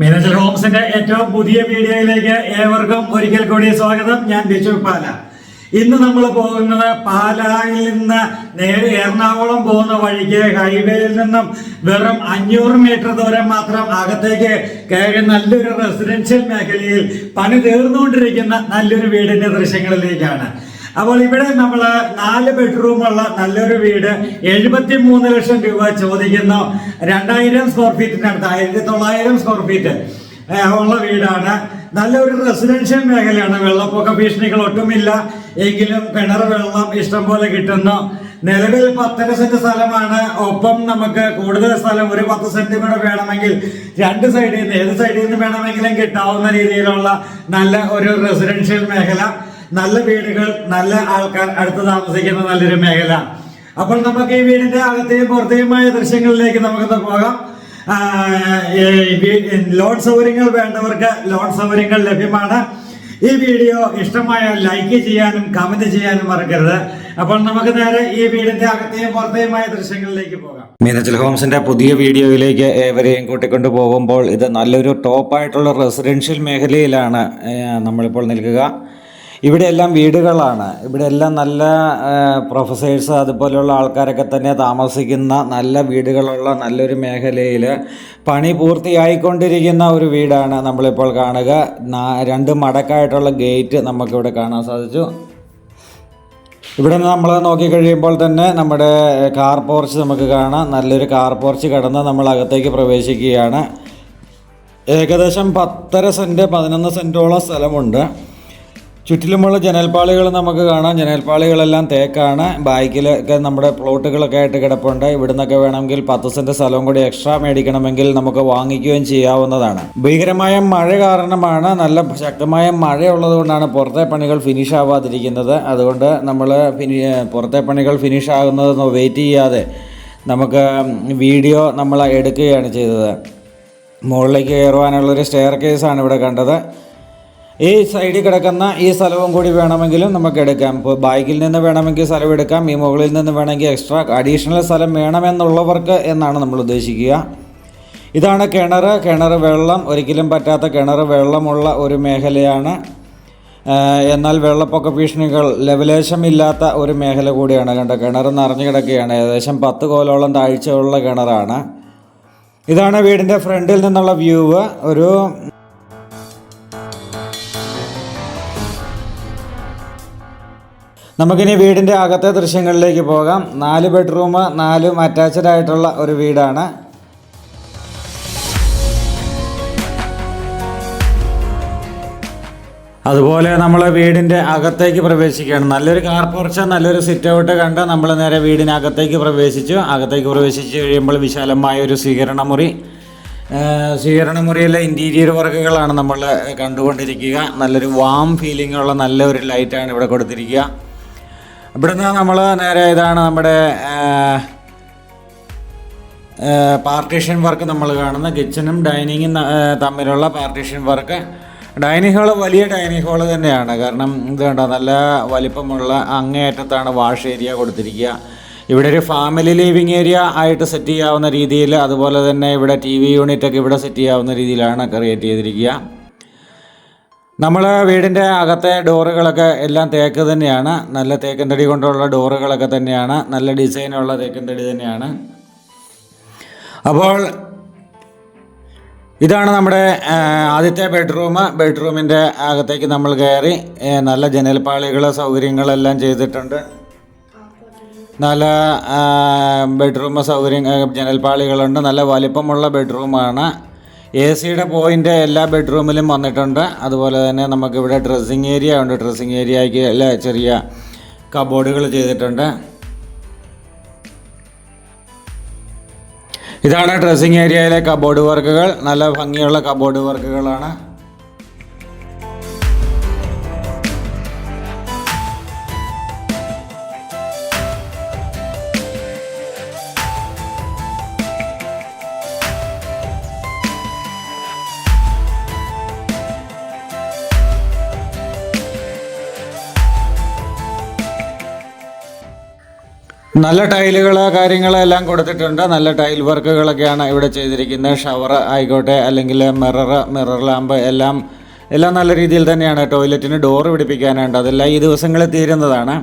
മീനച്ചൽ ഹോംസിന്റെ ഏറ്റവും പുതിയ വീഡിയോയിലേക്ക് ഏവർക്കും ഒരിക്കൽ കൂടി സ്വാഗതം. ഞാൻ ബിജു പാല. ഇന്ന് നമ്മൾ പോകുന്നത് പാലായിൽ നിന്ന് നേരെ എറണാകുളം പോകുന്ന വഴിക്ക് ഹൈവേയിൽ നിന്നും വെറും അഞ്ഞൂറ് മീറ്റർ ദൂരം മാത്രം അകത്തേക്ക് കയറി നല്ലൊരു റെസിഡൻഷ്യൽ മേഖലയിൽ പണി തീർന്നുകൊണ്ടിരിക്കുന്ന നല്ലൊരു വീടിന്റെ ദൃശ്യങ്ങളിലേക്കാണ്. അപ്പോൾ ഇവിടെ നമ്മൾ നാല് ബെഡ്റൂമുള്ള നല്ലൊരു വീട് എഴുപത്തി മൂന്ന് ലക്ഷം രൂപ ചോദിക്കുന്നു. രണ്ടായിരം സ്ക്വയർ ഫീറ്റിനടുത്ത് ആയിരത്തി തൊള്ളായിരം സ്ക്വയർ ഫീറ്റ് ഉള്ള വീടാണ്. നല്ലൊരു റെസിഡൻഷ്യൽ മേഖലയാണ്. വെള്ളപ്പൊക്ക ഭീഷണികൾ ഒട്ടുമില്ല. എങ്കിലും കിണർ വെള്ളം ഇഷ്ടം പോലെ കിട്ടുന്നു. നിലവിൽ പത്തര സെന്റ് സ്ഥലമാണ്. ഒപ്പം നമുക്ക് കൂടുതൽ സ്ഥലം ഒരു പത്ത് സെന്റ് കൂടെ വേണമെങ്കിൽ രണ്ട് സൈഡിൽ നിന്ന് ഏത് സൈഡിൽ നിന്ന് വേണമെങ്കിലും കിട്ടാവുന്ന രീതിയിലുള്ള നല്ല ഒരു റെസിഡൻഷ്യൽ മേഖല. നല്ല വീടുകൾ നല്ല ആൾക്കാർ അടുത്ത് താമസിക്കുന്ന നല്ലൊരു മേഖല. അപ്പോൾ നമുക്ക് ഈ വീടിന്റെ അകത്തെയും പുറത്തെയുമായ ദൃശ്യങ്ങളിലേക്ക് നമുക്കൊന്ന് പോകാം. ലോൺ സൗകര്യങ്ങൾ വേണ്ടവർക്ക് ലോൺ സൗകര്യങ്ങൾ ലഭ്യമാണ്. ഈ വീഡിയോ ഇഷ്ടമായ ലൈക്ക് ചെയ്യാനും കമന്റ് ചെയ്യാനും മറക്കരുത്. അപ്പോൾ നമുക്ക് നേരെ ഈ വീടിന്റെ അകത്തെയും പുറത്തെയുമായ ദൃശ്യങ്ങളിലേക്ക് പോകാം. മീനച്ചൽ ഹോംസിന്റെ പുതിയ വീഡിയോയിലേക്ക് ഏവരെയും കൂട്ടിക്കൊണ്ടു പോകുമ്പോൾ ഇത് നല്ലൊരു ടോപ്പായിട്ടുള്ള റെസിഡൻഷ്യൽ മേഖലയിലാണ് നമ്മളിപ്പോൾ നിൽക്കുക. ഇവിടെയെല്ലാം വീടുകളാണ്. ഇവിടെ എല്ലാം നല്ല പ്രൊഫസേഴ്സ് അതുപോലെയുള്ള ആൾക്കാരൊക്കെ തന്നെ താമസിക്കുന്ന നല്ല വീടുകളുള്ള നല്ലൊരു മേഖലയിൽ പണി പൂർത്തിയായിക്കൊണ്ടിരിക്കുന്ന ഒരു വീടാണ് നമ്മളിപ്പോൾ കാണുക. രണ്ട് മടക്കായിട്ടുള്ള ഗേറ്റ് നമുക്കിവിടെ കാണാൻ സാധിച്ചു. ഇവിടെ നിന്ന് നമ്മൾ നോക്കിക്കഴിയുമ്പോൾ തന്നെ നമ്മുടെ കാർ പോർച്ച് നമുക്ക് കാണാം. നല്ലൊരു കാർ പോർച്ച് കടന്ന് നമ്മൾ അകത്തേക്ക് പ്രവേശിക്കുകയാണ്. ഏകദേശം പത്തര സെന്റ് പതിനൊന്ന് സെന്റോളം സ്ഥലമുണ്ട്. ചുറ്റിലുമുള്ള ജനൽപ്പാളികൾ നമുക്ക് കാണാം. ജനൽപ്പാളികളെല്ലാം തേക്കാണ്. ബാക്കിലൊക്കെ നമ്മുടെ പ്ലോട്ടുകളൊക്കെ ആയിട്ട് കിടപ്പുണ്ട്. ഇവിടുന്നൊക്കെ വേണമെങ്കിൽ പത്ത് സെന്റ് സ്ഥലവും കൂടി എക്സ്ട്രാ മേടിക്കണമെങ്കിൽ നമുക്ക് വാങ്ങിക്കുകയും ചെയ്യാവുന്നതാണ്. ഭീകരമായ മഴ കാരണമാണ് നല്ല ശക്തമായ മഴയുള്ളത് കൊണ്ടാണ് പുറത്തെ പണികൾ ഫിനിഷ് ആവാതിരിക്കുന്നത്. അതുകൊണ്ട് നമ്മൾ ഫിനി പുറത്തെ പണികൾ ഫിനിഷ് ആകുന്നത് വെയിറ്റ് ചെയ്യാതെ നമുക്ക് വീഡിയോ നമ്മൾ എടുക്കുകയാണ് ചെയ്തത്. മുകളിലേക്ക് കയറുവാനുള്ളൊരു സ്റ്റെയർ കേസാണ് ഇവിടെ കണ്ടത്. ഈ സൈഡിൽ കിടക്കുന്ന ഈ സ്ഥലവും കൂടി വേണമെങ്കിലും നമുക്ക് എടുക്കാം. ഇപ്പോൾ ബാക്കിൽ നിന്ന് വേണമെങ്കിൽ സ്ഥലം എടുക്കാം. ഈ മുകളിൽ നിന്ന് വേണമെങ്കിൽ എക്സ്ട്രാ അഡീഷണൽ സ്ഥലം വേണമെന്നുള്ളവർക്ക് എന്നാണ് നമ്മൾ ഉദ്ദേശിക്കുക. ഇതാണ് കിണർ കിണർ വെള്ളം ഒരിക്കലും പറ്റാത്ത കിണർ വെള്ളമുള്ള ഒരു മേഖലയാണ്. എന്നാൽ വെള്ളപ്പൊക്ക ഭീഷണികൾ ലവലേശമില്ലാത്ത ഒരു മേഖല കൂടിയാണ്. കണ്ട കിണർ നിറഞ്ഞു കിടക്കുകയാണ്. ഏകദേശം പത്ത് കോലോളം താഴ്ചയുള്ള കിണറാണ്. ഇതാണ് വീടിന്റെ ഫ്രണ്ടിൽ നിന്നുള്ള വ്യൂവ് ഒരു നമുക്കിനി വീടിന്റെ അകത്തെ ദൃശ്യങ്ങളിലേക്ക് പോകാം. നാല് ബെഡ്റൂം നാലും അറ്റാച്ച്ഡ് ആയിട്ടുള്ള ഒരു വീടാണ്. അതുപോലെ നമ്മൾ വീടിന്റെ അകത്തേക്ക് പ്രവേശിക്കുകയാണ്. നല്ലൊരു കാർ പോർച്ച് നല്ലൊരു സിറ്റ് ഔട്ട് കണ്ട് നമ്മൾ നേരെ വീടിനകത്തേക്ക് പ്രവേശിച്ചു. അകത്തേക്ക് പ്രവേശിച്ച് കഴിയുമ്പോൾ വിശാലമായ ഒരു സ്വീകരണ മുറി സ്വീകരണ മുറിയിലെ ഇന്റീരിയർ വർക്കുകളാണ് നമ്മൾ കണ്ടുകൊണ്ടിരിക്കുക. നല്ലൊരു വാം ഫീലിംഗ് ഉള്ള നല്ലൊരു ലൈറ്റാണ് ഇവിടെ കൊടുത്തിരിക്കുക. ഇവിടുന്ന് നമ്മൾ നേരെ ഇതാണ് നമ്മുടെ പാർട്ടീഷൻ വർക്ക് നമ്മൾ കാണുന്ന കിച്ചണും ഡൈനിങ്ങും തമ്മിലുള്ള പാർട്ടീഷൻ വർക്ക് ഡൈനിങ് ഹാൾ വലിയ ഡൈനിങ് ഹാൾ തന്നെയാണ്. കാരണം ഇത് കണ്ടോ നല്ല വലിപ്പമുള്ള അങ്ങേയറ്റത്താണ് വാഷ് ഏരിയ കൊടുത്തിരിക്കുക. ഇവിടെ ഒരു ഫാമിലി ലിവിങ് ഏരിയ ആയിട്ട് സെറ്റ് ചെയ്യാവുന്ന രീതിയിൽ അതുപോലെ തന്നെ ഇവിടെ ടി വി യൂണിറ്റൊക്കെ ഇവിടെ സെറ്റ് ചെയ്യാവുന്ന രീതിയിലാണ് ക്രിയേറ്റ് ചെയ്തിരിക്കുക. നമ്മൾ വീടിന്റെ അകത്തെ ഡോറുകളൊക്കെ എല്ലാം തേക്ക് തന്നെയാണ്. നല്ല തേക്കൻ തടി കൊണ്ടുള്ള ഡോറുകളൊക്കെ തന്നെയാണ്. നല്ല ഡിസൈനുള്ള തേക്കൻ തടി തന്നെയാണ്. അപ്പോൾ ഇതാണ് നമ്മുടെ ആദ്യത്തെ ബെഡ്റൂം. ബെഡ്റൂമിന്റെ അകത്തേക്ക് നമ്മൾ കയറി നല്ല ജനൽപ്പാളികൾ സൗകര്യങ്ങളെല്ലാം ചെയ്തിട്ടുണ്ട്. നല്ല ബെഡ്റൂം സൗകര്യം ജനൽപ്പാളികളുണ്ട്. നല്ല വലിപ്പമുള്ള ബെഡ്റൂമാണ്. എ സിയുടെ പോയിന്റ് എല്ലാ ബെഡ്റൂമിലും വന്നിട്ടുണ്ട്. അതുപോലെ തന്നെ നമുക്കിവിടെ ഡ്രസ്സിങ് ഏരിയ ഉണ്ട്. ഡ്രസ്സിങ് ഏരിയയ്ക്ക് എല്ലാ ചെറിയ കബോർഡുകൾ ചെയ്തിട്ടുണ്ട്. ഇതാണ് ഡ്രസ്സിങ് ഏരിയയിലെ കബോർഡ് വർക്കുകൾ. നല്ല ഭംഗിയുള്ള കബോർഡ് വർക്കുകളാണ്. നല്ല ടൈലുകൾ കാര്യങ്ങളെല്ലാം കൊടുത്തിട്ടുണ്ട്. നല്ല ടൈൽ വർക്കുകളൊക്കെയാണ് ഇവിടെ ചെയ്തിരിക്കുന്നത്. ഷവർ ആയിക്കോട്ടെ അല്ലെങ്കിൽ മിറർ മിറർ ലാമ്പ് എല്ലാം എല്ലാം നല്ല രീതിയിൽ തന്നെയാണ് ടോയ്ലറ്റിന് ഡോർ പിടിപ്പിക്കാനുണ്ട്. അതെല്ലാം ഈ ദിവസങ്ങളിൽ തീരുന്നതാണ്.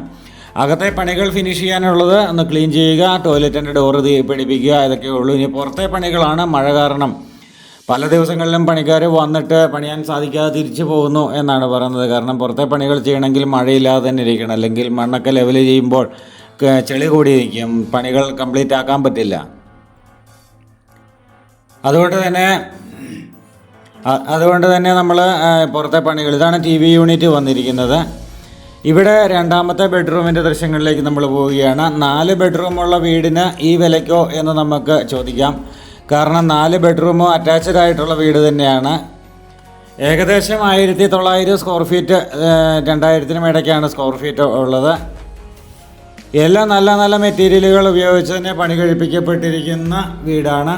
അകത്തെ പണികൾ ഫിനിഷ് ചെയ്യാനുള്ളത് ഒന്ന് ക്ലീൻ ചെയ്യുക ടോയ്ലറ്റിന്റെ ഡോറ് പിടിപ്പിക്കുക ഇതൊക്കെ ഉള്ളൂ. ഇനി പുറത്തെ പണികളാണ് മഴ കാരണം. പല ദിവസങ്ങളിലും പണിക്കാർ വന്നിട്ട് പണിയാൻ സാധിക്കാതെ തിരിച്ചു പോകുന്നു എന്നാണ് പറയുന്നത്. കാരണം പുറത്തെ പണികൾ ചെയ്യണമെങ്കിൽ മഴയില്ലാതെ തന്നെ ഇരിക്കണം. അല്ലെങ്കിൽ മണ്ണൊക്കെ ലെവൽ ചെയ്യുമ്പോൾ ചെളി കൂടിയിരിക്കും പണികൾ കംപ്ലീറ്റ് ആക്കാൻ പറ്റില്ല. അതുകൊണ്ട് തന്നെ അതുകൊണ്ട് തന്നെ നമ്മൾ പുറത്തെ പണികൾ. ഇതാണ് ടി വി യൂണിറ്റ് വന്നിരിക്കുന്നത്. ഇവിടെ രണ്ടാമത്തെ ബെഡ്റൂമിന്റെ ദൃശ്യങ്ങളിലേക്ക് നമ്മൾ പോവുകയാണ്. നാല് ബെഡ്റൂമുള്ള വീടിന് ഈ വിലയ്ക്കോ എന്ന് നമുക്ക് ചോദിക്കാം. കാരണം നാല് ബെഡ്റൂമോ അറ്റാച്ച്ഡ് ആയിട്ടുള്ള വീട് തന്നെയാണ്. ഏകദേശം ആയിരത്തി തൊള്ളായിരം സ്ക്വയർ ഫീറ്റ് രണ്ടായിരത്തിനും ഇടയ്ക്കാണ് സ്ക്വയർ ഫീറ്റ് ഉള്ളത്. എല്ലാം നല്ല നല്ല മെറ്റീരിയലുകൾ ഉപയോഗിച്ച് തന്നെ പണി കഴിപ്പിക്കപ്പെട്ടിരിക്കുന്ന വീടാണ്.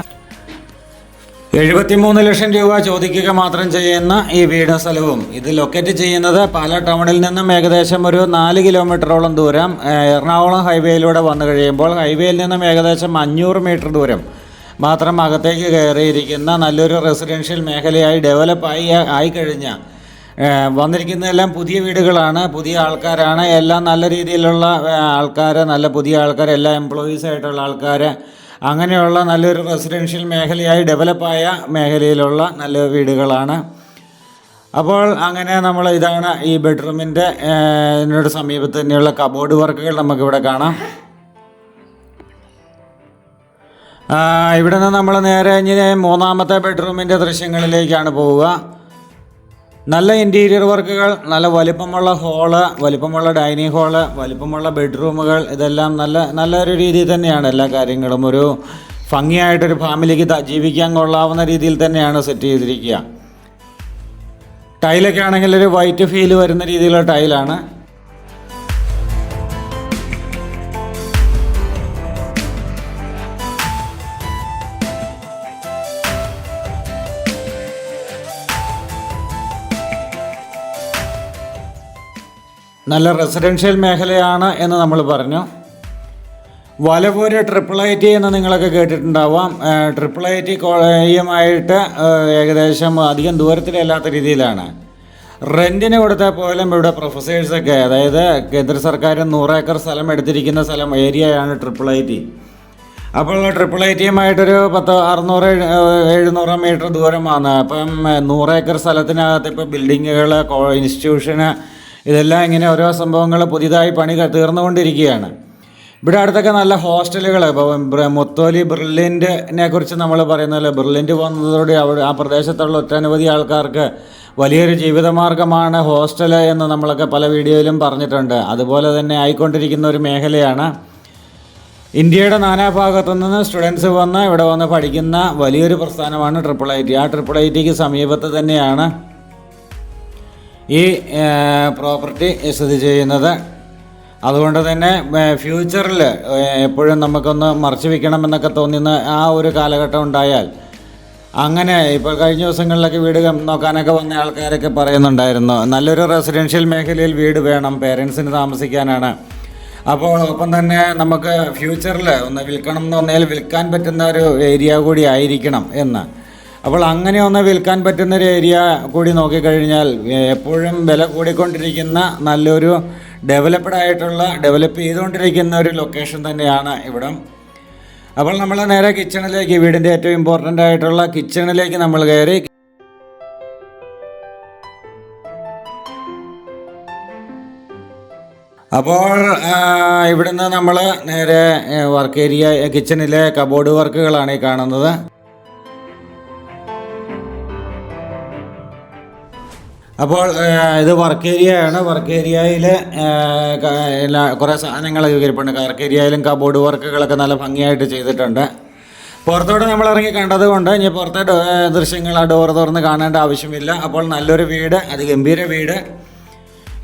എഴുപത്തിമൂന്ന് ലക്ഷം രൂപ ചോദിക്കുക മാത്രം ചെയ്യുന്ന ഈ വീട് സ്ഥലവും. ഇത് ലൊക്കേറ്റ് ചെയ്യുന്നത് പാലാ ടൗണിൽ നിന്നും ഏകദേശം ഒരു നാല് കിലോമീറ്ററോളം ദൂരം എറണാകുളം ഹൈവേയിലൂടെ വന്നു കഴിയുമ്പോൾ ഹൈവേയിൽ നിന്നും ഏകദേശം അഞ്ഞൂറ് മീറ്റർ ദൂരം മാത്രം അകത്തേക്ക് കയറിയിരിക്കുന്ന നല്ലൊരു റെസിഡൻഷ്യൽ മേഖലയായി ഡെവലപ്പായി ആയിക്കഴിഞ്ഞ വന്നിരിക്കുന്നതെല്ലാം പുതിയ വീടുകളാണ് പുതിയ ആൾക്കാരാണ്. എല്ലാം നല്ല രീതിയിലുള്ള ആൾക്കാർ നല്ല പുതിയ ആൾക്കാർ എല്ലാ എംപ്ലോയീസ് ആയിട്ടുള്ള ആൾക്കാർ അങ്ങനെയുള്ള നല്ലൊരു റെസിഡൻഷ്യൽ മേഖലയായി ഡെവലപ്പായ മേഖലയിലുള്ള നല്ല വീടുകളാണ്. അപ്പോൾ അങ്ങനെ നമ്മൾ ഇതാണ് ഈ ബെഡ്റൂമിന്റെ ഇതിനോട് സമീപത്ത് തന്നെയുള്ള കബോർഡ് വർക്കുകൾ നമുക്കിവിടെ കാണാം. ഇവിടെ നിന്ന് നമ്മൾ നേരെ ഇങ്ങനെ മൂന്നാമത്തെ ബെഡ്റൂമിന്റെ ദൃശ്യങ്ങളിലേക്കാണ് പോവുക. നല്ല ഇന്റീരിയർ വർക്കുകൾ നല്ല വലിപ്പമുള്ള ഹോൾ വലിപ്പമുള്ള ഡൈനിങ് ഹോൾ വലിപ്പമുള്ള ബെഡ്റൂമുകൾ ഇതെല്ലാം നല്ല നല്ലൊരു രീതിയിൽ തന്നെയാണ് എല്ലാ കാര്യങ്ങളും. ഒരു ഭംഗിയായിട്ടൊരു ഫാമിലിക്ക് ജീവിക്കാൻ കൊള്ളാവുന്ന രീതിയിൽ തന്നെയാണ് സെറ്റ് ചെയ്തിരിക്കുക. ടൈലൊക്കെ ആണെങ്കിൽ ഒരു വൈറ്റ് ഫീൽ വരുന്ന രീതിയിലുള്ള ടൈലാണ് നല്ല റെസിഡൻഷ്യൽ മേഖലയാണ് എന്ന് നമ്മൾ പറഞ്ഞു. വലപൂര് ട്രിപ്പിൾ ഐ ടി എന്ന് നിങ്ങളൊക്കെ കേട്ടിട്ടുണ്ടാവാം. ട്രിപ്പിൾ ഐ ടി കോളേജുമായിട്ട് ഏകദേശം അധികം ദൂരത്തിലല്ലാത്ത രീതിയിലാണ്. റെന്റിന് കൊടുത്താൽ പോലും ഇവിടെ പ്രൊഫസേഴ്സൊക്കെ അതായത് കേന്ദ്ര സർക്കാർ നൂറേക്കർ സ്ഥലം എടുത്തിരിക്കുന്ന സ്ഥലം ഏരിയയാണ് ട്രിപ്പിൾ ഐ ടി അപ്പോൾ ട്രിപ്പിൾ ഐ ടിയുമായിട്ടൊരു പത്ത് അറുന്നൂറ് എഴു- എഴുന്നൂറ് മീറ്റർ ദൂരമാണ്. അപ്പം നൂറേക്കർ സ്ഥലത്തിനകത്ത് ഇപ്പോൾ ബിൽഡിങ്ങുകൾ ഇൻസ്റ്റിറ്റ്യൂഷന് ഇതെല്ലാം ഇങ്ങനെ ഓരോ സംഭവങ്ങൾ പുതിയതായി പണി തീർന്നുകൊണ്ടിരിക്കുകയാണ്. ഇവിടെ അടുത്തൊക്കെ നല്ല ഹോസ്റ്റലുകൾ മുത്തോലി ബെർലിന്റെ കുറിച്ച് നമ്മൾ പറയുന്നത് ബ്രില്യന്റ് വന്നതോടെ അവിടെ ആ പ്രദേശത്തുള്ള ഒട്ടനവധി ആൾക്കാർക്ക് വലിയൊരു ജീവിതമാർഗമാണ് ഹോസ്റ്റൽ എന്ന് നമ്മളൊക്കെ പല വീഡിയോയിലും പറഞ്ഞിട്ടുണ്ട്. അതുപോലെ തന്നെ ആയിക്കൊണ്ടിരിക്കുന്ന ഒരു മേഖലയാണ്. ഇന്ത്യയുടെ നാനാഭാഗത്തു നിന്ന് സ്റ്റുഡൻസ് വന്ന് ഇവിടെ വന്ന് പഠിക്കുന്ന വലിയൊരു പ്രസ്ഥാനമാണ് ട്രിപ്പിൾ ഐ ടി. ആ ട്രിപ്പിൾ ഐ ടിക്ക് സമീപത്ത് തന്നെയാണ് ഈ പ്രോപ്പർട്ടി സ്ഥിതി ചെയ്യുന്നത്. അതുകൊണ്ട് തന്നെ ഫ്യൂച്ചറിൽ എപ്പോഴും നമുക്കൊന്ന് മറച്ചു വയ്ക്കണമെന്നൊക്കെ തോന്നുന്ന ആ ഒരു കാലഘട്ടം ഉണ്ടായാൽ അങ്ങനെ ഇപ്പോൾ കഴിഞ്ഞ ദിവസങ്ങളിലൊക്കെ വീട് നോക്കാനൊക്കെ വന്ന ആൾക്കാരൊക്കെ പറയുന്നുണ്ടായിരുന്നു നല്ലൊരു റെസിഡൻഷ്യൽ മേഖലയിൽ വീട് വേണം പേരൻസിന് താമസിക്കാനാണ്. അപ്പോൾ ഒപ്പം തന്നെ നമുക്ക് ഫ്യൂച്ചറിൽ ഒന്ന് വിൽക്കണം എന്ന് പറഞ്ഞാൽ വിൽക്കാൻ പറ്റുന്ന ഒരു ഏരിയ കൂടി ആയിരിക്കണം എന്ന്. അപ്പോൾ അങ്ങനെ ഒന്ന് വിൽക്കാൻ പറ്റുന്ന ഒരു ഏരിയ കൂടി നോക്കിക്കഴിഞ്ഞാൽ എപ്പോഴും വില കൂടിക്കൊണ്ടിരിക്കുന്ന നല്ലൊരു ഡെവലപ്ഡ് ആയിട്ടുള്ള ഡെവലപ്പ് ചെയ്തുകൊണ്ടിരിക്കുന്ന ഒരു ലൊക്കേഷൻ തന്നെയാണ് ഇവിടം. അപ്പോൾ നമ്മൾ നേരെ കിച്ചണിലേക്ക് വീടിന്റെ ഏറ്റവും ഇമ്പോർട്ടന്റ് ആയിട്ടുള്ള കിച്ചണിലേക്ക് നമ്മൾ കയറി. അപ്പോൾ ഇവിടുന്ന് നമ്മൾ നേരെ വർക്ക് ഏരിയ കിച്ചണിലെ കബോർഡ് വർക്കുകളാണ് ഈ കാണുന്നത്. അപ്പോൾ ഇത് വർക്ക് ഏരിയയാണ്. വർക്ക് ഏരിയയിൽ കുറേ സാധനങ്ങൾ ഇരിപ്പുണ്ട് വർക്ക് ഏരിയയിലും കബോർഡ് വർക്കുകളൊക്കെ നല്ല ഭംഗിയായിട്ട് ചെയ്തിട്ടുണ്ട്. പുറത്തോട്ട് നമ്മൾ ഇറങ്ങി കണ്ടതുകൊണ്ട് ഇനി പുറത്തെ ദൃശ്യങ്ങൾ ആ ഡോർ തുറന്ന് കാണേണ്ട ആവശ്യമില്ല. അപ്പോൾ നല്ലൊരു വീട് അതിഗംഭീര വീട്.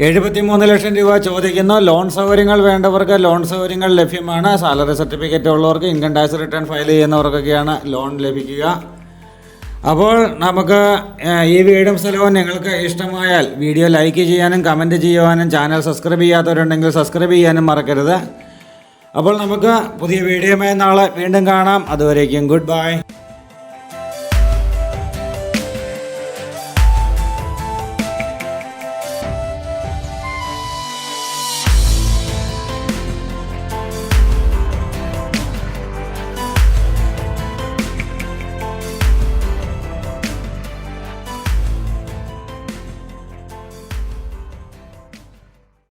എഴുപത്തിമൂന്ന് ലക്ഷം രൂപ ചോദിക്കുന്നു. ലോൺ സൗകര്യങ്ങൾ വേണ്ടവർക്ക് ലോൺ സൗകര്യങ്ങൾ ലഭ്യമാണ്. സാലറി സർട്ടിഫിക്കറ്റ് ഉള്ളവർക്ക് ഇൻകം ടാക്സ് റിട്ടേൺ ഫയൽ ചെയ്യുന്നവർക്കൊക്കെയാണ് ലോൺ ലഭിക്കുക. അപ്പോൾ നമുക്ക് ഈ വീടും സ്ഥലവും നിങ്ങൾക്ക് ഇഷ്ടമായാൽ വീഡിയോ ലൈക്ക് ചെയ്യാനും കമന്റ് ചെയ്യുവാനും ചാനൽ സബ്സ്ക്രൈബ് ചെയ്യാത്തവരുണ്ടെങ്കിൽ സബ്സ്ക്രൈബ് ചെയ്യാനും മറക്കരുത്. അപ്പോൾ നമുക്ക് പുതിയ വീഡിയോയുമായി നാളെ വീണ്ടും കാണാം. അതുവരേക്കും ഗുഡ് ബൈ.